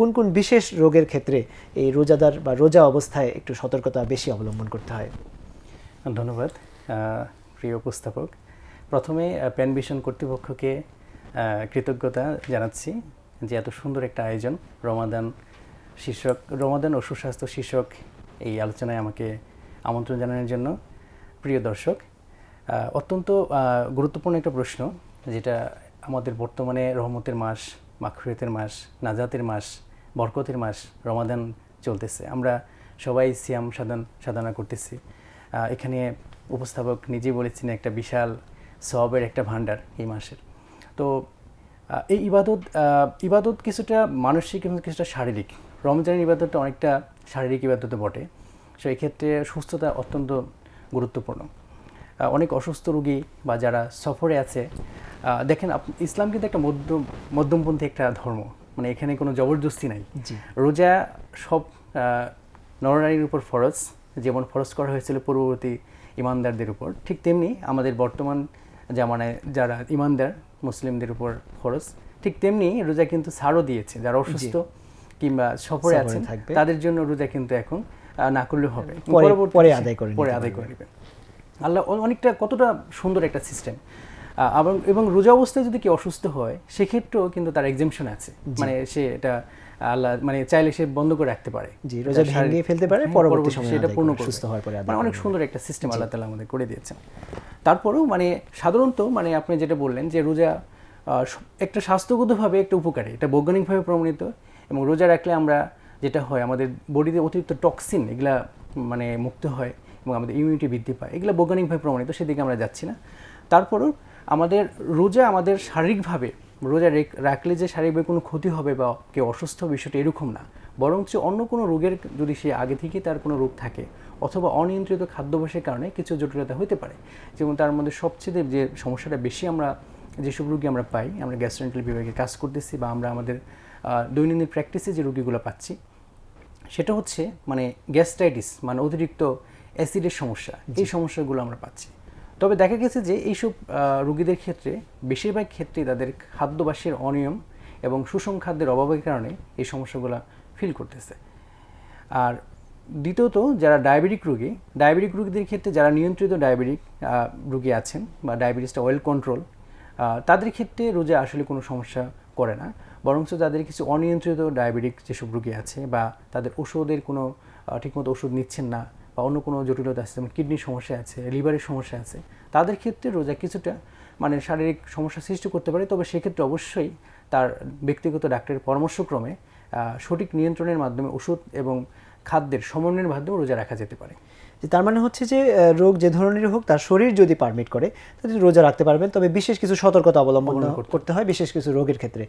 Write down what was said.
কোন কোন বিশেষ রোগের ক্ষেত্রে এই রোজাদার বা রোজা অবস্থায় একটু সতর্কতা বেশি অবলম্বন করতে হয়? ধন্যবাদ প্রিয় উপস্থাপক। প্রথমে প্যান ভিশন কর্তৃপক্ষকে কৃতজ্ঞতা জানাচ্ছি যে এত সুন্দর একটা আয়োজন। রমাদান শীর্ষক, রমাদান ও সুস্বাস্থ্য শীর্ষক এই আলোচনায় আমাকে আমন্ত্রণ জানানোর জন্য। প্রিয় দর্শক অত্যন্ত গুরুত্বপূর্ণ একটা প্রশ্ন, যেটা আমাদের বর্তমানে রহমতের মাস মাখরুয়েতের মাস, নাজাতের মাস বরকতের মাস রমাদান চলতেছে। আমরা সবাই সিয়াম সাধন, সাধনা করতেছি। এখানে উপস্থাপক নিজেই বলেছেন একটা বিশাল সবের একটা ভাণ্ডার এই মাসের। তো এই ইবাদত ইবাদত কিছুটা মানসিক এবং কিছুটা শারীরিক। রমজানের ইবাদতটা অনেকটা শারীরিক ইবাদতে বটে। সো, এক্ষেত্রে সুস্থতা অত্যন্ত গুরুত্বপূর্ণ। অনেক অসুস্থ রোগী বা যারা সফরে আছে দেখেন ইসলাম কিন্তু একটা মধ্য মধ্যমপন্থী একটা ধর্ম। মানে এখানে কোনো জবরদস্তি নাই। রোজা সব নরনারীর উপর ফরজ যেমন ফরজ করা হয়েছিল পূর্ববর্তী ইমানদারদের উপর। ঠিক তেমনি আমাদের বর্তমান জামানায় যারা ইমানদার মুসলিমদের উপর ফরজ ঠিক তেমনি রোজা কিন্তু ছাড়ও দিয়েছে। যারা অসুস্থ কিংবা সফরে আছেন থাকবে। তাদের জন্য রোজা কিন্তু এখন না করলে হবে। পরে- আদায় করে পরে আদায় করে নেবেন। আল্লাহ অনেকটা কতটা সুন্দর একটা সিস্টেম এবং এবং রোজা অবস্থায় যদি কেউ অসুস্থ হয় সেক্ষেত্রেও কিন্তু তার এক্সামশন আছে। মানে সে এটা আল্লাহ মানে চাইলে সে বন্ধ করে রাখতে পারে। জি, রোজা ভেঙে ফেলতে পারে, পরবর্তী সময়ে সেটা পূর্ণ সুস্থ হওয়ার পরে মানে অনেক সুন্দর একটা সিস্টেম আল্লাহ তালা আমাদের করে দিয়েছেন। তারপরেও মানে সাধারণত মানে আপনি যেটা বললেন যে রোজা একটা স্বাস্থ্যগতভাবে একটা উপকারী। এটা বৈজ্ঞানিকভাবে প্রমাণিত এবং রোজা রাখলে আমরা যেটা হয় আমাদের বডিতে অতিরিক্ত টক্সিন এগুলা মানে মুক্ত হয় এবং আমাদের ইমিউনিটি বৃদ্ধি পায়। এগুলো বৈজ্ঞানিকভাবে প্রমাণিত সেদিকে আমরা যাচ্ছি না। তারপরও আমাদের রোজা আমাদের শারীরিকভাবে রোজা রেখ- রাখলে যে শারীরিকভাবে কোনো ক্ষতি হবে বা কেউ অসুস্থ বিষয়টা এরকম না। বরঞ্চ অন্য কোনো রোগের যদি সে আগে থেকে তার কোনো রোগ থাকে অথবা অনিয়ন্ত্রিত খাদ্যাভ্যাসের কারণে কিছু জটিলতা হতে পারে। যেমন তার মধ্যে সবচেয়ে যে সমস্যাটা বেশি আমরা যেসব রোগী আমরা পাই আমরা গ্যাস্ট্রেন্টাল বিভাগে কাজ করতেছি বা আমরা আমাদের দৈনন্দিন প্র্যাকটিসে যে রোগীগুলো পাচ্ছি সেটা হচ্ছে মানে গ্যাস্ট্রাইটিস মানে অতিরিক্ত অ্যাসিডের সমস্যা। এই সমস্যাগুলো আমরা পাচ্ছি। তবে দেখা গেছে যে এইসব রোগীদের ক্ষেত্রে বেশিরভাগ ক্ষেত্রেই তাদের খাদ্যাভ্যাসের অনিয়ম এবং সুষম খাদ্যের অভাবের কারণে এই সমস্যাগুলো ফিল করতেছে। আর দ্বিতীয়ত, যারা ডায়াবেটিক রোগী ডায়াবেটিক রোগীদের ক্ষেত্রে যারা নিয়ন্ত্রিত ডায়াবেটিক রোগী আছেন বা ডায়াবেটিসটা ওয়েল কন্ট্রোল তাদের ক্ষেত্রে রোজা আসলে কোনো সমস্যা করে না। বরঞ্চ তাদের কিছু অনিয়ন্ত্রিত ডায়াবেটিক যেসব রোগী আছে বা তাদের ওষুধের কোনো ঠিকমতো ওষুধ নিচ্ছেন না বা অন্য কোনো জটিলতা আছে যেমন কিডনির সমস্যা আছে লিভারের সমস্যা আছে তাদের ক্ষেত্রে রোজা কিছুটা মানে শারীরিক সমস্যা সৃষ্টি করতে পারে। তবে সেক্ষেত্রে অবশ্যই তার ব্যক্তিগত ডাক্তারের পরামর্শক্রমে সঠিক নিয়ন্ত্রণের মাধ্যমে ওষুধ এবং খাদ্যের সমন্বয়ের মাধ্যমে রোজা রাখা যেতে পারে। যে তার মানে হচ্ছে যে রোগ যে ধরনের হোক তার শরীর যদি পারমিট করে তাহলে রোজা রাখতে পারবেন। তবে বিশেষ কিছু সতর্কতা অবলম্বন করতে হয় বিশেষ কিছু রোগের ক্ষেত্রে।